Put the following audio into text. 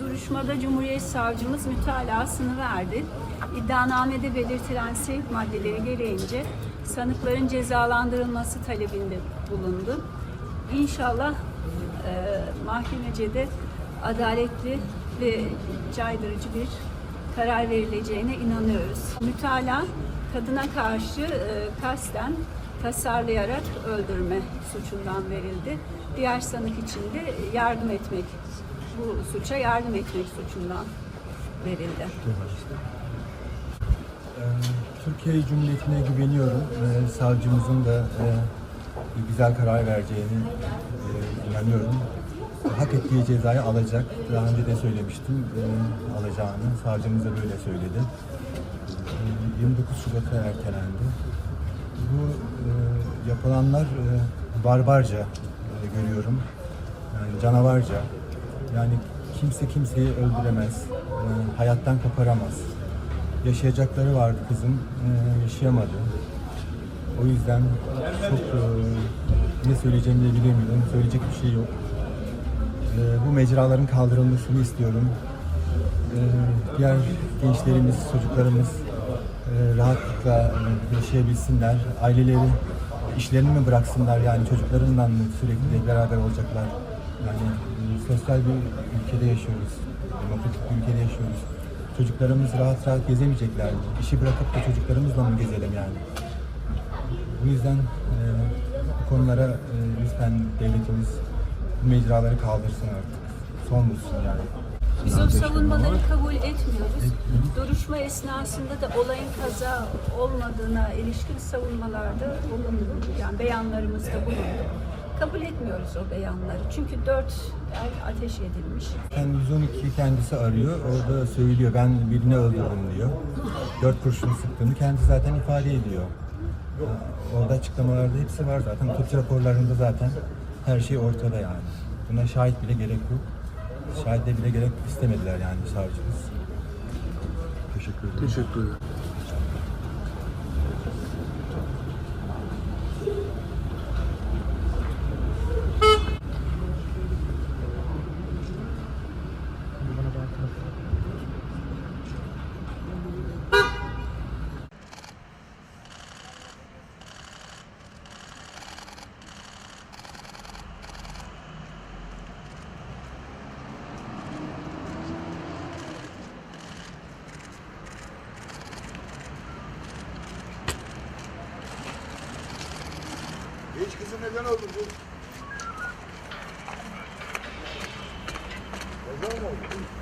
Duruşmada Cumhuriyet Savcımız mütalasını verdi. İddianamede belirtilen sevk maddeleri gereğince sanıkların cezalandırılması talebinde bulundu. İnşallah e, mahkemece de adaletli ve caydırıcı bir karar verileceğine inanıyoruz. Mütala kadına karşı e, kasten tasarlayarak öldürme suçundan verildi. Diğer sanık için de yardım etmek, bu suça yardım etmek suçundan verildi. Ee, Türkiye Cumhuriyeti'ne güveniyorum. Ee, Savcımızın da e, bir güzel karar vereceğini e, inanıyorum. Hak ettiği cezayı alacak. Daha önce de söylemiştim e, alacağını. Savcımız da böyle söyledi. E, 29 Şubat'a ertelendi. Bu e, yapılanlar e, barbarca e, görüyorum. Yani canavarca. Yani kimse kimseyi öldüremez. e, hayattan koparamaz yaşayacakları vardı kızım. Ee, yaşayamadı. O yüzden çok e, ne söyleyeceğimi de bilemiyorum. Söyleyecek bir şey yok. Ee, bu mecraların kaldırılmasını istiyorum. Ee, diğer gençlerimiz, çocuklarımız e, rahatlıkla e, yaşayabilsinler. Aileleri işlerini mi bıraksınlar yani çocuklarından mı sürekli beraber olacaklar? Yani e, sosyal bir ülkede yaşıyoruz. Demokratik bir ülkede yaşıyoruz. Çocuklarımız rahat rahat gezemeyecekler? İşi bırakıp da çocuklarımızla mı gezelim yani? Bu yüzden e, bu konulara e, lütfen devletimiz bu mecraları kaldırsın artık. Son bulsun yani. Biz o savunmaları kabul etmiyoruz. Duruşma esnasında da olayın kaza olmadığına ilişkin savunmalarda bulundu. Yani beyanlarımızda bulundu. Kabul etmiyoruz o beyanları. Çünkü dört ateş edilmiş. Sen 112 kendisi arıyor. Orada söylüyor ben birini öldürdüm diyor. Dört kurşun sıktığını kendisi zaten ifade ediyor. Orada açıklamalarda hepsi var zaten. Tıp raporlarında zaten her şey ortada yani. Buna şahit bile gerek yok. Şahide bile gerek istemediler yani savcımız. Teşekkür ederim. Teşekkür ederim. Neden oldu bu? Neden oldu?